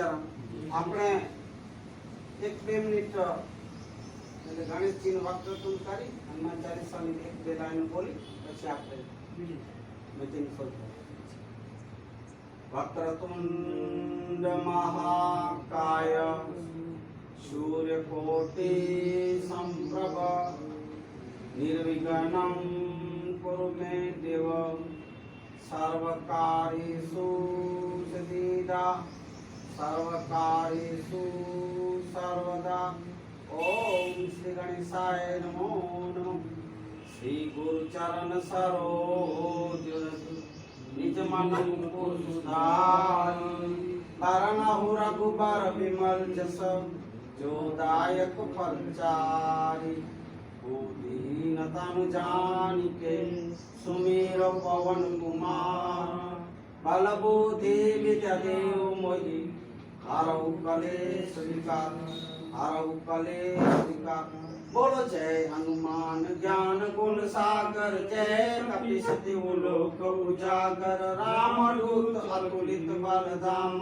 આપણે એક બે મિનિટ એટલે ગણેશજી નું વક્તૃત્વ કરી, હનુમાન ચાલીસાની એક બે લાઈન બોલી, પછી આપણે મિટિંગ શરૂ વક્રતુંડ મહાકાય, સૂર્યકોટિ સંપ્રભ, નિર્વિઘ્નમ કુરુ મે દેવ સર્વકાર્યેષુ સિદ્ધિદા सर्वकारेषु सर्वदा ॐ श्रीगणेशाय नमो नमः श्रीगुरुचरणसरोजसु निजमनं कुरुसुधारम् तरणहु रघुबर विमल जस जोदायक फलचारि तनु जानिके सुमेर पवन कुमार बलबुद्धि विद्या देव मोहि પવન કુમાર બલ બુદ્ધિ વિદ્યા દેવ મોહી હારઉ કલેશ વિકાર હારઉ કલેશ વિકાર બોલો જય હનુમાન જ્ઞાન ગુણ સાગર, જય કપિ સતી લોક ઉજાગર. રામ દૂત અતુલિત બલધામ,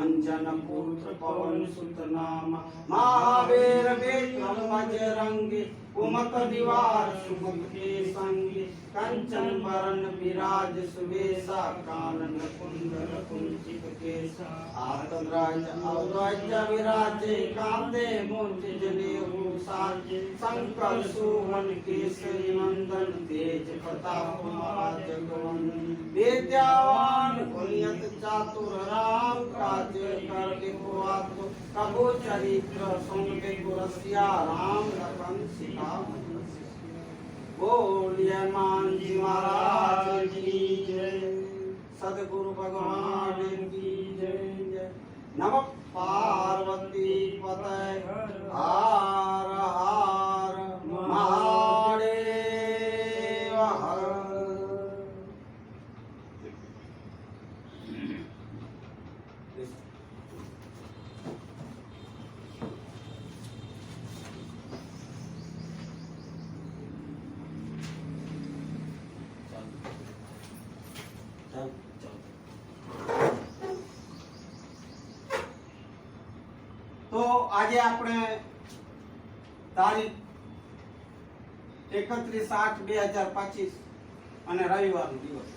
અંજન પુત્ર પવન સુત નામ. મહાવીર વિક્રમ બજરંગી कुमक दीवार सुमुख के संग कंचन बरन विराज सुवेशा कानन कुंडल कुंचित केशा आतंद्राज अवराज विराजे कांदे मुंज जनेऊ साज संकल सुवन केसरी नंदन तेज प्रताप महाजगवन विद्यावान कुलियत चातुर राम काज कर के को कबो चरित्र सुन के गुरसिया राम लखन सिखा બોલ્ય માનજી મહારાજ કી જય. સદગુરુ ભગવાન કી જય. નમ પાર્વતી આજે આપણે તારીખ એકત્રીસ આઠ બે હજાર પચીસ અને રવિવારનો દિવસ.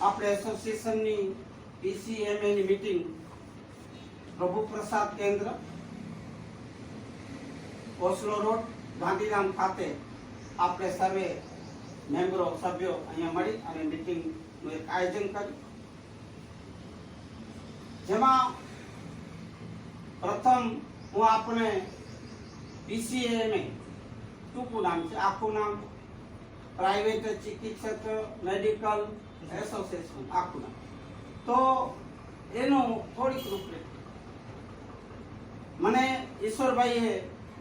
આપણે એસોસિએશનની પીસીએમએ ની મીટિંગ પ્રભુ પ્રસાદ કેન્દ્ર, ઓસલો રોડ, ગાંધીધામ ખાતે આપણે સર્વે મેમ્બરો, સભ્યો અહીંયા મળી અને મીટિંગનું એક આયોજન કર્યું. જેમાં પ્રથમ હું આપણે બીસીએમએ ટૂંકું નામ છે? આખું નામ પ્રાઇવેટ ચિકિત્સક મેડિકલ એસોસિએશન આખું નામ. તો એનું થોડીક રૂપરેખા. મને ઈશ્વરભાઈએ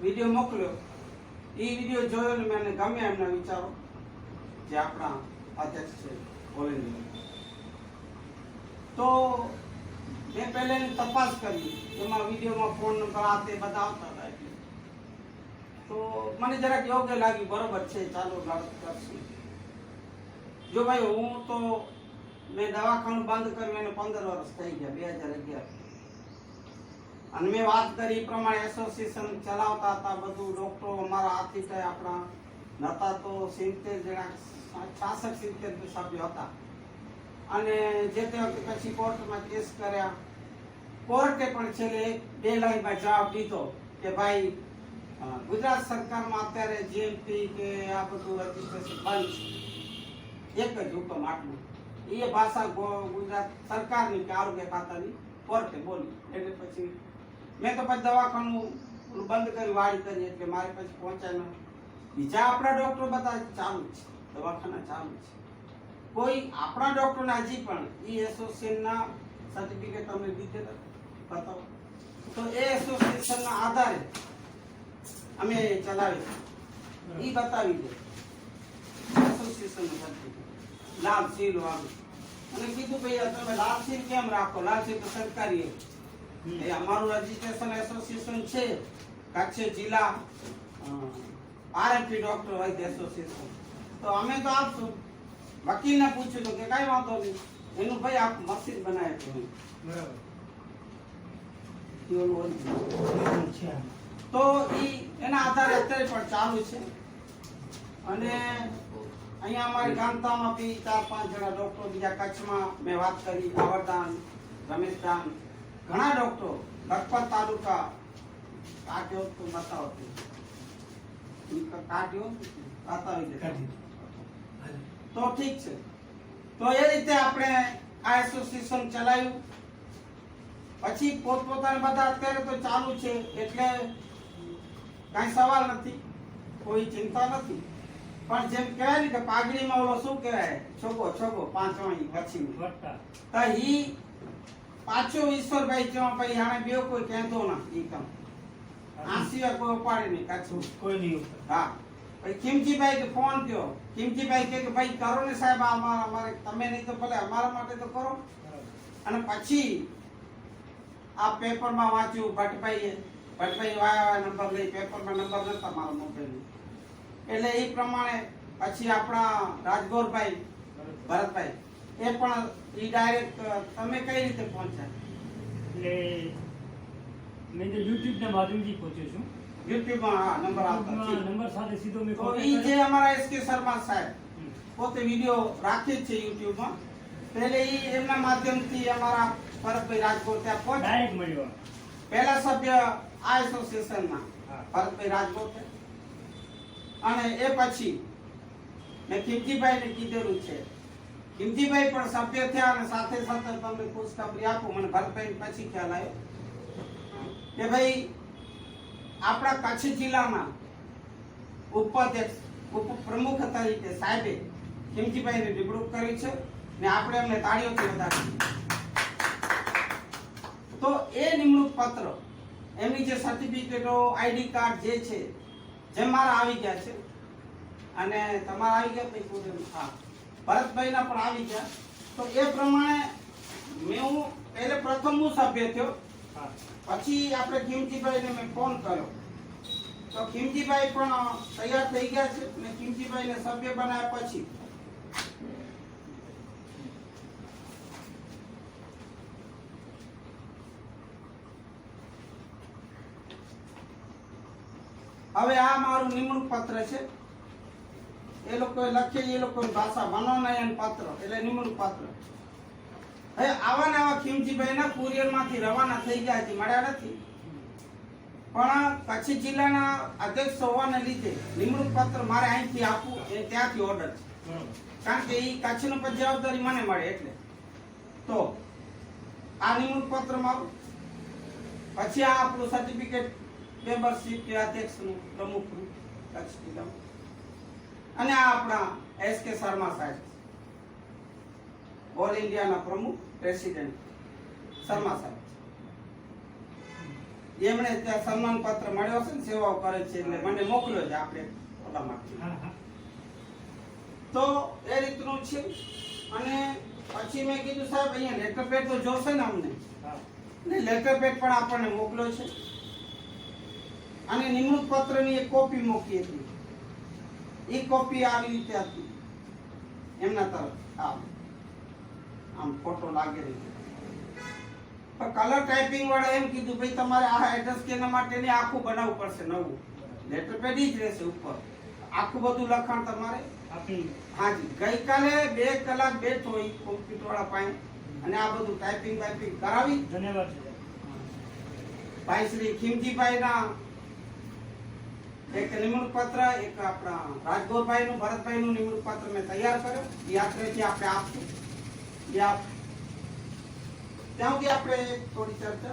વીડિયો મોકલ્યો. એ વીડિયો જોયો ને મને ગમે એમના વિચારો, જે આપણા અધ્યક્ષ છે ઓલ તો મેં પહેલે તપાસ કરી. એમાં વિડીયોમાં ફોન નંબર આ તે આવતા હતા એટલે. તો મને જરાક યોગ્ય લાગ્યું, બરોબર છે, ચાલો કરશું. જો ભાઈ, હું તો મેં દવાખાનું બંધ કર્યું, એને પંદર વર્ષ થઈ ગયા, બે હજાર અગિયાર. અને મેં વાત કરી એ પ્રમાણે એસોસિએશન ચલાવતા હતા બધું ડૉક્ટરો અમારા હાથી થાય આપણા નતા તો સિત્તેર જણા છાસઠ સિત્તેર સભ્યો હતા. અને જે તે વખતે પછી કોર્ટમાં કેસ કર્યા. કોર્ટે પણ છેલ્લે બે લાઈનમાં જવાબ દીધો કે ભાઈ ગુજરાત સરકારમાં અત્યારે જીએમપી કે આ બધું રજીસ્ટ્રેશન બંધ છે. એક જ હુકમ આટલું. એ ભાષા ગુજરાત સરકારની કે આરોગ્ય ખાતાની કોર્ટે બોલી. એટલે પછી મેં તો પછી દવાખાનું બંધ કરી વાળી કરી એટલે મારે પછી પહોંચાય બીજા આપણા ડોક્ટર બધા ચાલુ છે. દવાખાના ચાલુ છે. કોઈ આપણા ડોક્ટર હજી પણ ઈ એસોસિએશનના સર્ટિફિકેટ તમને દીધેલા. બતાવો. તો એ એસોસિએશનના આધારે અમે ચલાવી ઈ બતાવી દે. એસોસિએશનનું સર્ટિફિકેટ લાભ સીલ વાળું. અને કીધું ભાઈ તમે લાભ સીલ કેમ રાખો? લાભ સીલ તો સરકારી એ. અમારું રજીસ્ટ્રેશન એસોસિએશન છે. કચ્છ જિલ્લા આરએમપી ડોક્ટર વૈદ્ય એસોસિએશન તો અમે તો આપશું. વકીલને પૂછ્યું તો કે કાંઈ વાંધો નહીં. એનું ભાઈ આપ મસ્જિદ બનાવે છે. બરાબર. તો ઈ એના આધારે અત્યારે પણ ચાલુ છે. અને અહીંયા અમારી ગામતામાં બી ચાર પાંચ જણા ડોક્ટરો બીજા કચ્છમાં મેં વાત કરી આવરદાન રમેશદાન ઘણા ડોક્ટરો લખપત તાલુકા કાઢ્યો તો બતાવો કાઢ્યો બતાવી દે. તો ઠીક છે. તો એ રીતે આપણે આ એસોસિએશન ચલાવ્યું. પછી પોતપોતાને બધા અત્યારે તો ચાલુ છે એટલે કાંઈ સવાલ નથી કોઈ ચિંતા નથી. પણ જેમ કહેવાય ને કે પાઘડીમાં ઓલો શું કહેવાય? છોગો છોગો પાંચવાણી પછી. તો ઈ પાછો ઈશ્વરભાઈ જેવા ભાઈ આને બે કોઈ કહેતો ના ઈ કામ આ સિવાય કોઈ ઉપાડે નહીં કાચું કોઈ નહીં હા. પછી ખીમજીભાઈ કે ફોન કયો ખીમજીભાઈ કહે કે ભાઈ કરો ને સાહેબ અમારા, અમારે તમે નહીં તો ભલે અમારા માટે તો કરો. અને પછી આ પેપરમાં વાંચ્યું, ભટ્ટભાઈએ ભટ્ટભાઈ વાયા નંબર લઈ, પેપરમાં નંબર નતા મારા મોબાઈલ એટલે એ પ્રમાણે પછી આપણા રાજગોરભાઈ, ભરતભાઈ, એ પણ એ ડાયરેક્ટ તમે કઈ રીતે પહોંચ્યા? એટલે મેં તો યુટ્યુબના માધ્યમથી પહોંચ્યો છું. યુટ્યુબમાં હા નંબર YouTube નંબર સાથે સીધો મેં તો ઈ જે અમારા એસ કે શર્મા સાહેબ પોતે વીડિયો રાખે છે યુટ્યુબમાં પહેલે ઈ એમના માધ્યમથી અમારા ભરતભાઈ રાજકોટ ત્યાં ડાયરેક્ટ મળ્યો. પહેલા સભ્ય આ એસોસિએશનના. ભરતભાઈ રાજકોટ. અને એ પછી મેં કિમજીભાઈને કીધેલું છે. કિમજીભાઈ પણ સભ્ય થયા અને સાથે સાથે તમને ખુશખબરી આપું મને ભરતભાઈ પછી ખ્યાલ આવ્યો. કે ભાઈ આપણા કચ્છ જિલ્લાના ઉપાધ્યક્ષ, ઉપપ્રમુખ તરીકે સાહેબે ખીમજીભાઈને નિમણૂક કરી છે ને આપણે એમને તાળીઓથી વધારી તો એ નિમણૂક પત્ર, એમની જે સર્ટિફિકેટો આઈડી કાર્ડ જે છે, જે મારા આવી ગયા છે, અને તમારા આવી ગયા ભાઈ પૂરે હા, ભરતભાઈના પણ આવી ગયા. તો એ પ્રમાણે મેં હું, પહેલે પ્રથમ હું સભ્ય થયો પછી આપણે ખીમજીભાઈને મેં ફોન કર્યો. તો ખીમજીભાઈ પણ તૈયાર થઈ ગયા છે અને ખીમજીભાઈને સભ્ય બનાવ્યા પછી. હવે આ મારું નિમણૂક પત્ર છે. એ લોકોએ લખેલી, એ લોકોની ભાષા મનોનયન પત્ર, એટલે નિમણૂક પત્ર. હવે આવા ને આવા ખીમજીભાઈના કુરિયરમાંથી રવાના થઈ ગયા છે મળ્યા નથી. પણ કચ્છ જિલ્લાના અધ્યક્ષ હોવાને લીધે નિમણૂક પત્ર મારે અહીંથી આપવું એ ત્યાંથી ઓર્ડર છે. કારણ કે એ કચ્છનું પણ જવાબદારી મને મળે એટલે. તો આ નિમણૂક પત્ર મારું. પછી આ આપણું સર્ટિફિકેટ મેમ્બરશીપ કે અધ્યક્ષનું પ્રમુખનું કચ્છ જિલ્લામાં. અને આ આપણા એસ કે શર્મા સાહેબ. ઓલ ઇન્ડિયાના પ્રમુખ પ્રેસિડેન્ટ શર્મા સાહેબ એમણે ત્યાં સન્માન પત્ર મળ્યો છે ને સેવાઓ કરે છે એટલે મને મોકલ્યો છે આપણે ઓલા માટે તો એ રીતનું છે. અને પછી મેં કીધું સાહેબ અહીંયા લેટર પેડ તો જોશે ને અમને. ને લેટર પેડ પણ આપણને મોકલ્યો છે. અને નિમણૂક પત્રની એક કોપી મોકલી હતી. એ કોપી આવી રીતે હતી એમના તરફ આમ આમ ફોટો લાગેલી પણ કલર ટાઈપિંગ વાળા એમ કીધું ભાઈ તમારે આ એડ્રેસ કે એના માટે ને આખું બનાવવું પડશે નવું. લેટર પેડ જ રહેશે ઉપર. આખું બધું લખાણ તમારે આપણી હાજી. ગઈકાલે બે કલાક બેઠો ઈ કોમ્પ્યુટર વાળા પાસે અને આ બધું ટાઈપિંગ ટાઈપિંગ કરાવી. ધન્યવાદ છે. ભાઈ શ્રી ખીમજીભાઈના એક નિમણૂક પત્ર એક આપણા રાજગોરભાઈ નું ભરતભાઈ નું નિમણૂક પત્ર મેં તૈયાર કર્યો. એ યાત્રેથી આપણે આપશું. ત્યાં સુધી આપણે થોડી ચર્ચા